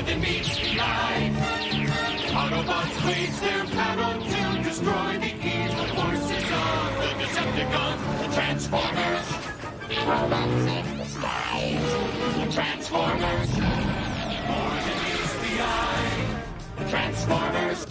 more than meets the eye. Autobots raise their battle to destroy the evil forces of the Decepticons, the Transformers. Robots in the. Transformers. More than meets the eye. Transformers.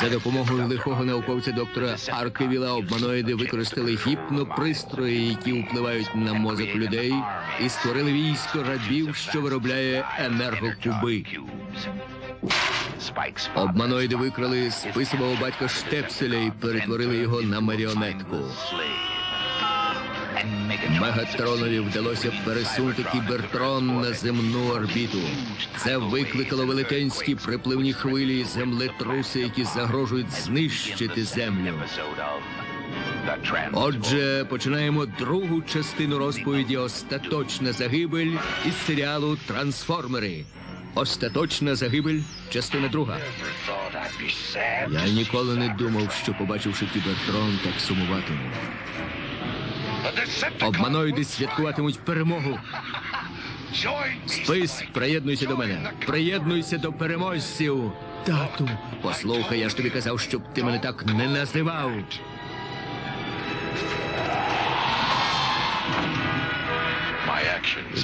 За допомогою лихого науковця доктора Аркевіла обманоїди використали гіпнопристрої, які впливають на мозок людей, і створили військо рабів, що виробляє енергокуби. Обманоїди викрали списового батька Штепселя і перетворили його на маріонетку. Мегатронові вдалося пересунути кібертрон на земну орбіту. Це викликало велетенські припливні хвилі землетруси, які загрожують знищити землю. Отже, починаємо другу частину розповіді Остаточна загибель із серіалу Трансформери. Остаточна загибель, частина друга. Я ніколи не думав, що побачивши кібертрон, так сумуватиму. Обманоїди святкуватимуть перемогу. Спис, приєднуйся до мене. Приєднуйся до переможців. Тату, послухай, я ж тобі казав, щоб ти мене так не називав.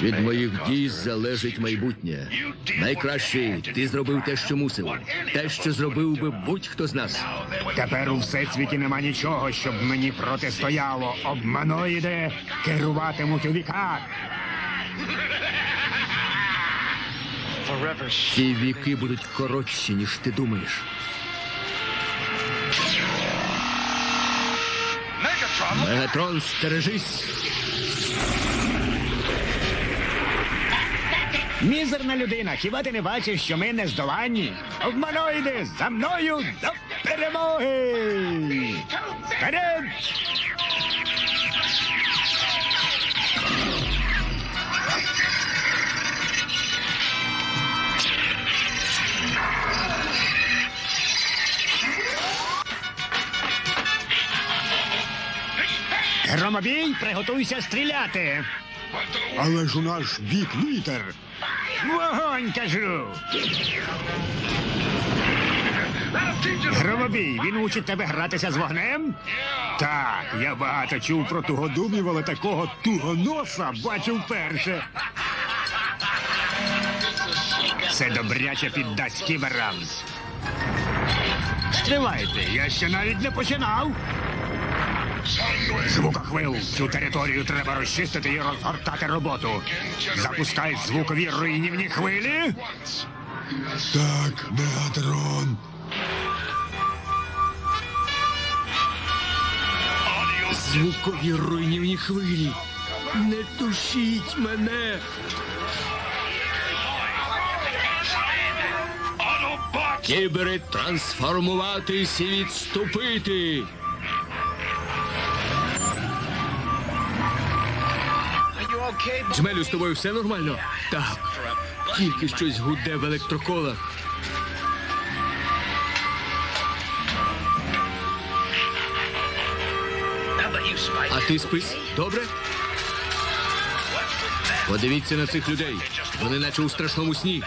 Від моїх дій залежить майбутнє. Найкращий, ти зробив те, що мусив. Те, що зробив би будь-хто з нас. Тепер у всесвіті нема нічого, щоб мені протистояло. Обманоїди керуватимуть у віках. Ці віки будуть коротші, ніж ти думаєш. Мегатрон, стережись. Мізерна людина, хіба ти не бачиш, що ми не здоланні? Обманоїди, за мною до перемоги! Вперед! Громобій, приготуйся стріляти. Але ж у наш бік вітер. Вогонь, кажу. Громобій, він учить тебе гратися з вогнем? Так, я багато чув про тугодумів, але такого тугоноса бачив вперше. Це добряче піддасть кіберам. Стривайте, я ще навіть не починав. Звукохвил. Цю територію треба розчистити і розгортати роботу. Запускай звукові руйнівні хвилі. Так, Мегатрон. Звукові руйнівні хвилі. Не тушіть мене. Кібери трансформуватись і відступити. Джмелю, з тобою все нормально? Так. Тільки щось гуде в електроколах. А ти спись? Добре? Подивіться на цих людей. Вони наче у страшному сні.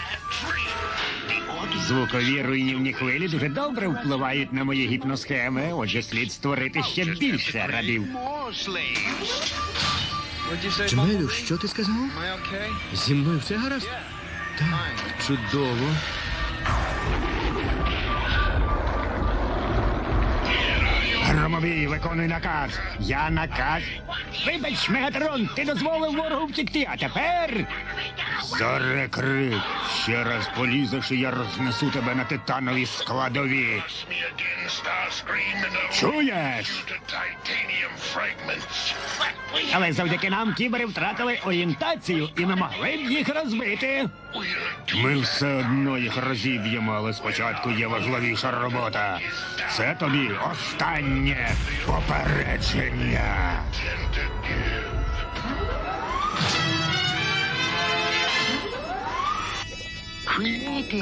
Звукові руйнівні хвилі дуже добре впливають на мої гіпносхеми, отже, слід створити ще більше рабів. Джмелю, що ти сказав? Зі мною все гаразд? Так, чудово. Громовій, виконуй наказ. Я наказ. Вибач, Мегатрон, ти дозволив ворогу втекти, а тепер. Зарекрик. Ще раз полізеш, і я рознесу тебе на титанові складові. Чуєш? Але завдяки нам кібери втратили орієнтацію і не могли б їх розбити. Ми все одно їх розіб'ємо, але спочатку є важливіша робота. Це тобі останнє попередження.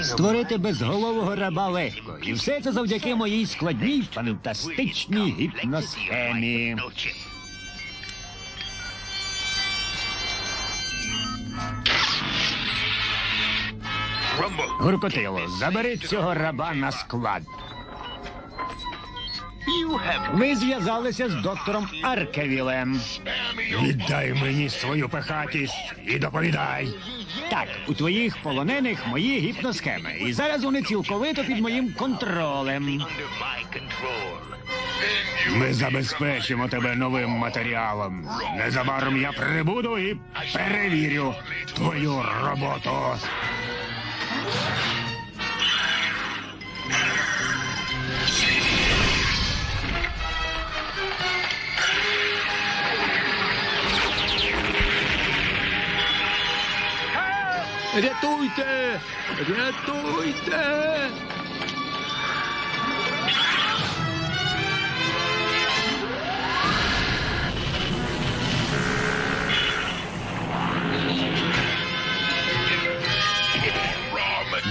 Створити безголового раба легко. І все це завдяки моїй складній фантастичній гіпносхемі. Гуркотило, забери цього раба на склад. Ви зв'язалися з доктором Аркевілем. Віддай мені свою пихатість і доповідай. Так, у твоїх полонених мої гіпносхеми, і зараз вони цілковито під моїм контролем. Ми забезпечимо тебе новим матеріалом. Незабаром я прибуду і перевірю твою роботу. Retujte! Retujte!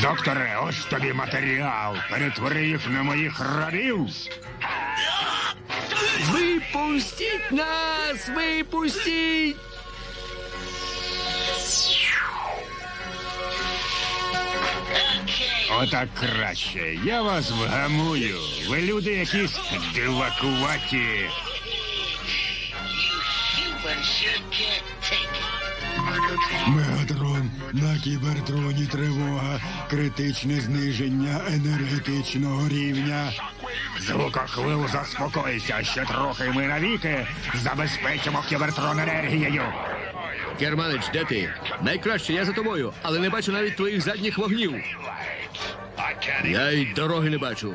Докторе, ось тобі матеріал. Перетвори їх на моїх рабів. Випустіть нас! Випустіть! Отак краще. Я вас вгамую. Ви люди якісь дивакуваті. Мегатрон на кібертроні тривога, критичне зниження енергетичного рівня. Звукохвил, заспокойся. Ще трохи ми навіки забезпечимо кібертрон енергією. Керманич, де ти? Найкраще, я за тобою, але не бачу навіть твоїх задніх вогнів. Я й дороги не бачу.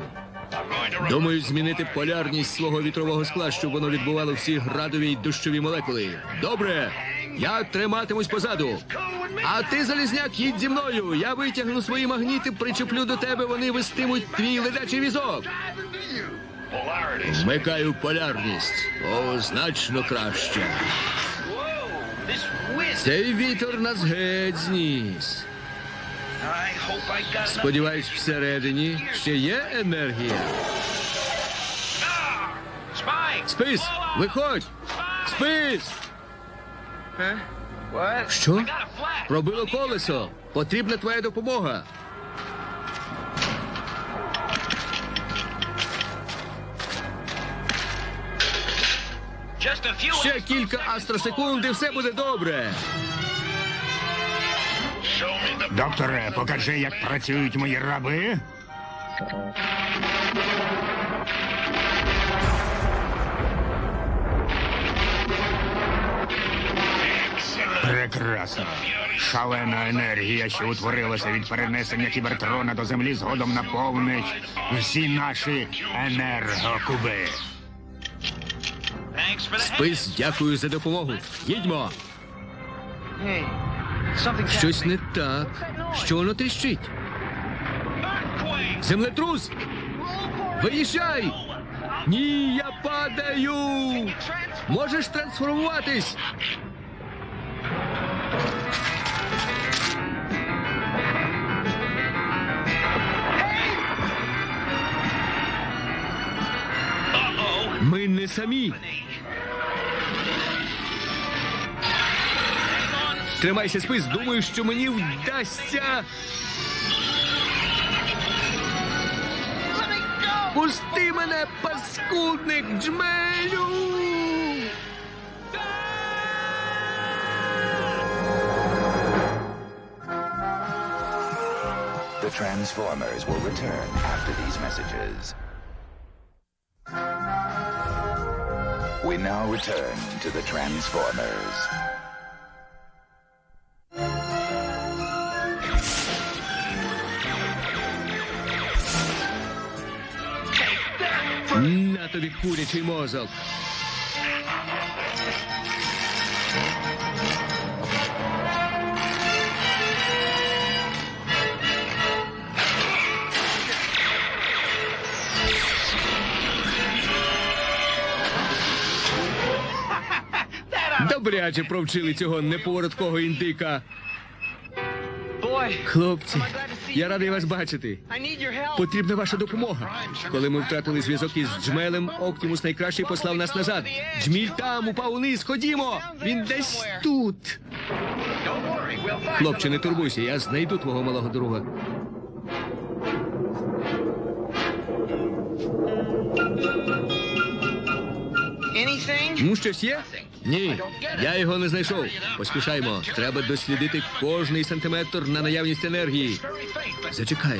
Думаю, змінити полярність свого вітрового скла, щоб воно відбувало всі градові й дощові молекули. Добре, я триматимусь позаду. А ти, залізняк, їдь зі мною. Я витягну свої магніти, причеплю до тебе, вони вестимуть твій ледачий візок. Вмикаю полярність. О, значно краще. Цей вітер нас геть зніс. Сподіваюсь, всередині ще є енергія. Спис, виходь! Спис! Що? Пробило колесо. Потрібна твоя допомога. Ще кілька астросекунд і все буде добре. Докторе, покажи, як працюють мої раби. Прекрасно. Шалена енергія, що утворилася від перенесення кібертрона до землі, згодом наповнить всі наші енергокуби. Спис, дякую за допомогу. Їдьмо. Щось не так. Що воно тріщить? Землетрус! Виїжджай! Ні, я падаю! Можеш трансформуватись! Ми не самі. Тримайся, спис, думаю, що мені вдасться. Пусти мене, паскудник, джмелю! The Transformers will return after these messages. We now return to the Transformers. На тобі курячий мозок. Добряче провчили цього неповороткого індика. Хлопці, я радий вас бачити. Потрібна ваша допомога. Коли ми втратили зв'язок із Джмелем, Оптімус найкращий послав нас назад. Джміль там упав униз. Ходімо! Він десь тут. Хлопче, не турбуйся, я знайду твого малого друга. Ну, щось є? Ні, я його не знайшов. Поспішаймо. Треба дослідити кожний сантиметр на наявність енергії. Зачекай.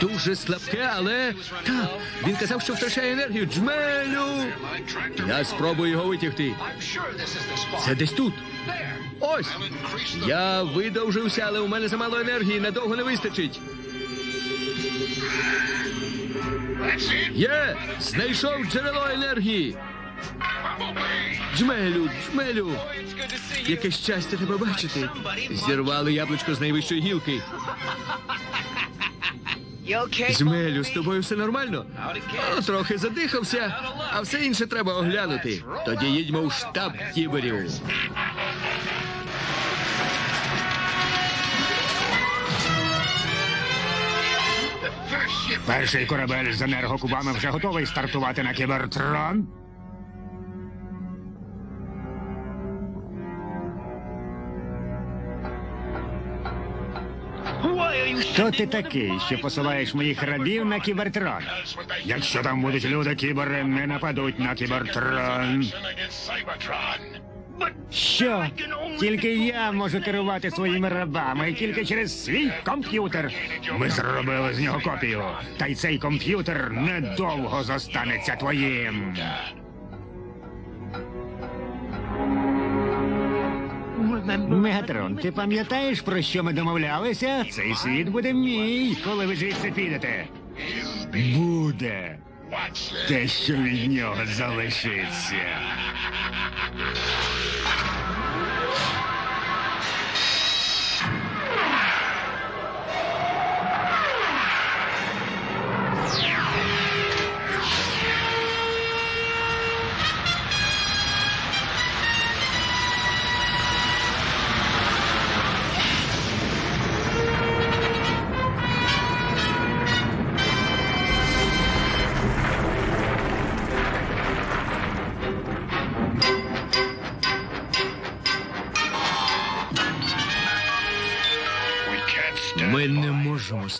Дуже слабке, але так. Він казав, що втрачає енергію. Джмелю! Я спробую його витягти. Це десь тут. Ось. Я видовжився, але у мене замало енергії, надовго не вистачить. Є! Знайшов джерело енергії. Джмелю, джмелю. Яке щастя тебе бачити. Зірвали яблучко з найвищої гілки. Джмелю, з тобою все нормально? О, трохи задихався, а все інше треба оглянути. Тоді їдьмо в штаб кіберів. Перший корабель з енергокубами вже готовий стартувати на кібертрон. Хто ти такий, що посилаєш моїх рабів на кібертрон? Якщо там будуть люди, кібери не нападуть на кібертрон. Що? Тільки я можу керувати своїми рабами, тільки через свій комп'ютер. Ми зробили з нього копію. Та й цей комп'ютер недовго зостанеться твоїм. Мегатрон, ти пам'ятаєш, про що ми домовлялися? Цей світ буде мій, коли ви звідси підете. Буде. Те, що від нього залишиться.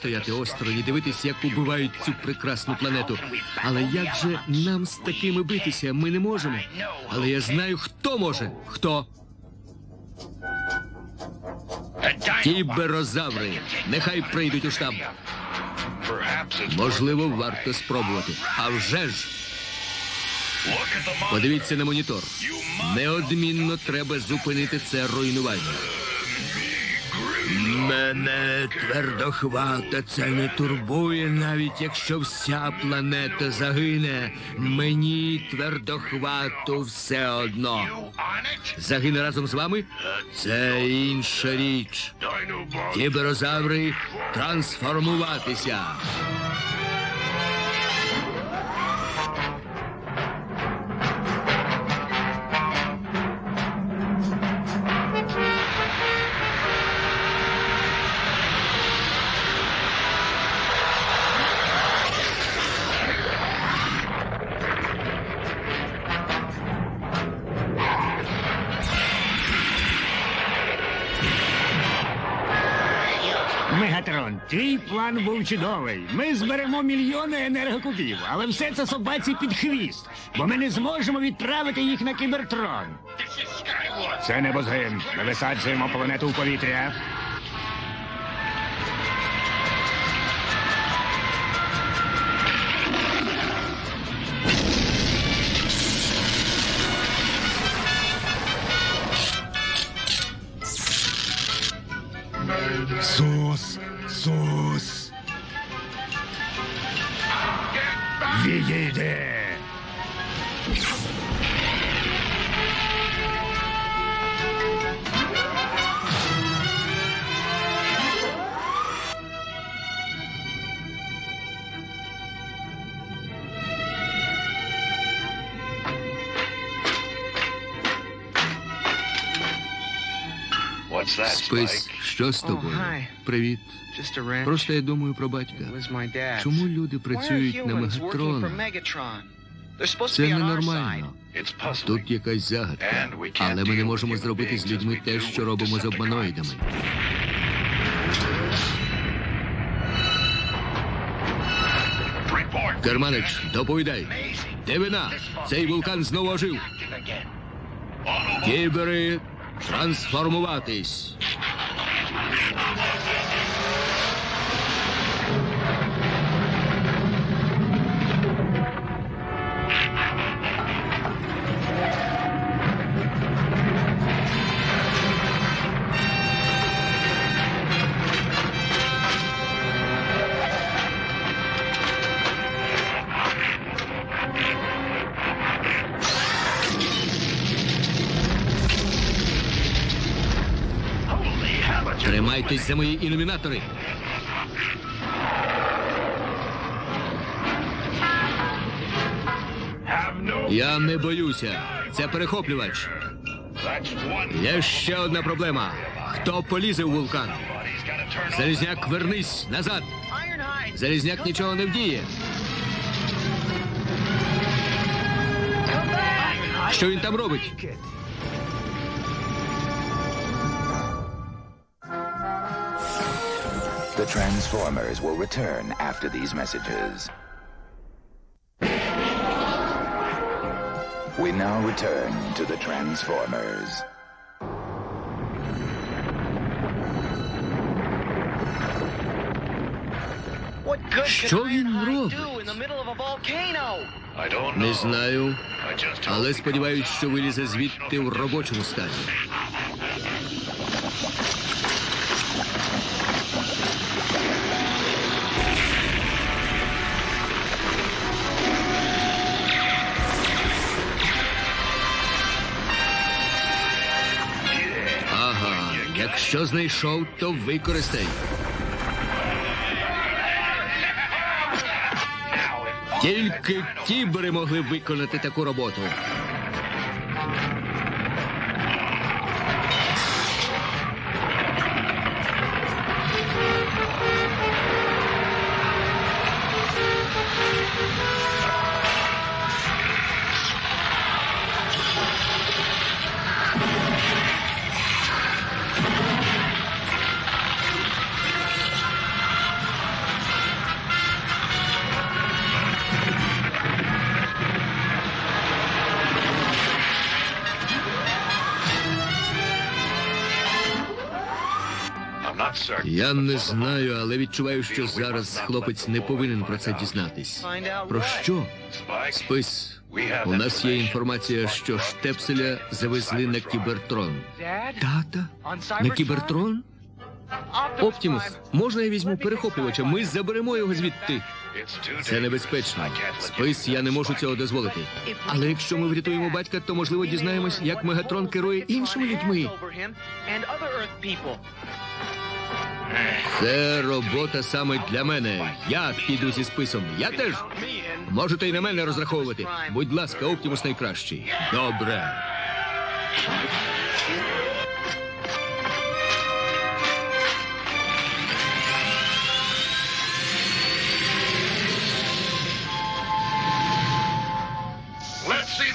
Стояти осторонь і дивитися, як убивають цю прекрасну планету. Але як же нам з такими битися? Ми не можемо. Але я знаю, хто може. Хто? Кіберозаври. Нехай прийдуть у штаб. Можливо, варто спробувати. А вже ж, подивіться на монітор. Неодмінно треба зупинити це руйнування. Мене твердохвата це не турбує, навіть якщо вся планета загине. Мені твердохвату все одно. Загине разом з вами? Це інша річ. Кіберозаври трансформуватися. Твій план був чудовий. Ми зберемо мільйони енергокубів, але все це собаці під хвіст, бо ми не зможемо відправити їх на кібертрон. Це небозгим. Ми висаджуємо планету в повітря. Спис, що з тобою? Привіт. Просто я думаю про батька. Чому люди працюють на Мегатрон? Це ненормально. Тут якась загадка. Але ми не можемо зробити з людьми те, що робимо з обманоїдами. Керманич, доповідай. Дивина! Цей вулкан знову ожив. Кібери, трансформуватись. Тримайтесь за мої ілюмінатори. Я не боюся. Це перехоплювач. Є ще одна проблема. Хто полізе в вулкан? Залізняк, вернись назад. Залізняк нічого не вдіє. Що він там робить? The Transformers will return after these messages. We now return to the Transformers. Що він робить? Не знаю, але сподіваюсь, що вилізе звідти в робочому стані. Якщо знайшов, то використай. Тільки кібери могли виконати таку роботу. Я не знаю, але відчуваю, що зараз хлопець не повинен про це дізнатись. Про що? Спис. У нас є інформація, що штепселя завезли на кібертрон. Тата? На кібертрон? Оптімус, можна я візьму перехоплювача? Ми заберемо його звідти. Це небезпечно. Спис, я не можу цього дозволити. Але якщо ми врятуємо батька, то можливо дізнаємось, як Мегатрон керує іншими людьми. Це робота саме для мене. Я піду зі списом. Я теж. Можете й на мене розраховувати. Будь ласка, Оптімус найкращий. Добре.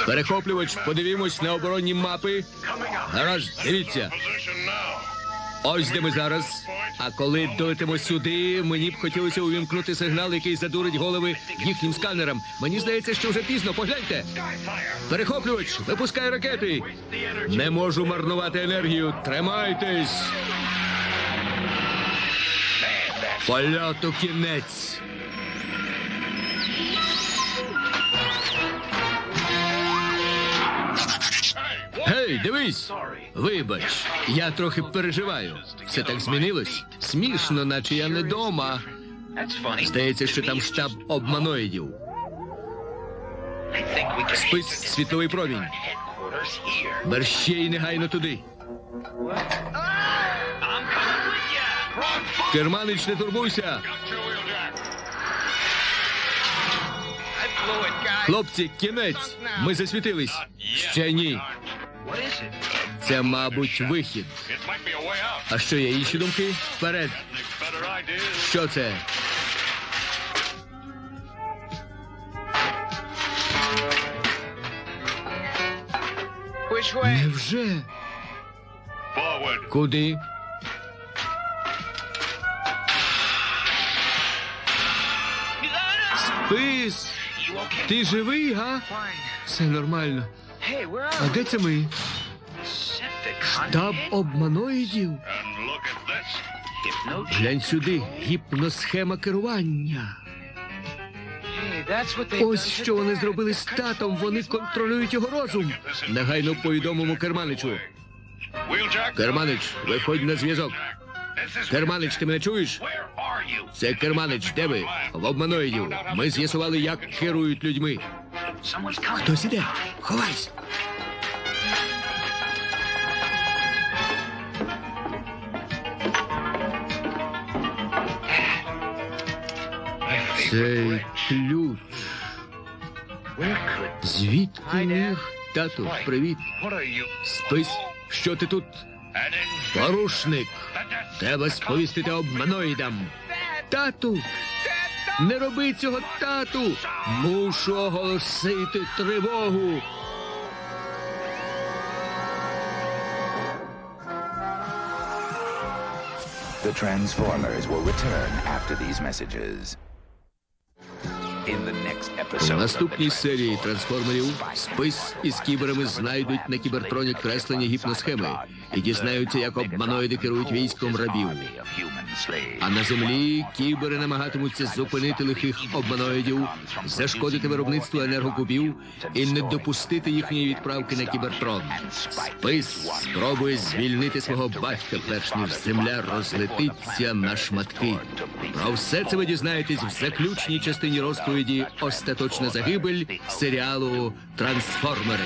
Перехоплювач, подивімось на оборонні мапи. Гаразд, дивіться. Ось де ми зараз. А коли долетимо сюди, мені б хотілося увімкнути сигнал, який задурить голови їхнім сканерам. Мені здається, що вже пізно. Погляньте. Перехоплювач, випускай ракети. Не можу марнувати енергію. Тримайтесь. Польоту кінець. Дивись! Вибач, я трохи переживаю. Все так змінилось. Смішно, наче я не дома. Здається, що там штаб обманоїдів. Спис світловий промінь. Мерщій негайно туди. Керманич, не турбуйся. Хлопці, кінець. Ми засвітились. Ще ні. Це, мабуть, вихід. А що є інші думки? Вперед. Що це? Невже? Куди? Спис! Ти живий, га? Все нормально. А де це ми? Штаб обманоїдів? And look at this. Глянь сюди, гіпносхема керування. Ось що вони зробили з татом. Вони контролюють його розум. Негайно повідомимо керманичу. Керманич, виходь на зв'язок. Керманич, ти мене чуєш? Це керманич, де ви? В обманоїдів. Ми з'ясували, як керують людьми. Хтось іде. Ховайся. Цей ключ. Звідки міг? Тату, привіт. What are you? Спис, що ти тут? Порушник. Треба сповістити обманоїдам. Тату! Не роби цього, тату! Мушу оголосити тривогу. The Transformers will return after these messages. In the next У episode. of наступній серії трансформерів спис із кіберами знайдуть на кібертроні креслення гіпносхеми і дізнаються, як обманоїди керують військом рабів. А на землі кібери намагатимуться зупинити лихих обманоїдів, зашкодити виробництву енергокубів і не допустити їхньої відправки на кібертрон. Спис спробує звільнити свого батька, перш ніж земля розлетиться на шматки. Про все це ви дізнаєтесь в заключній частині розповіді Остаточна загибель серіалу Трансформери.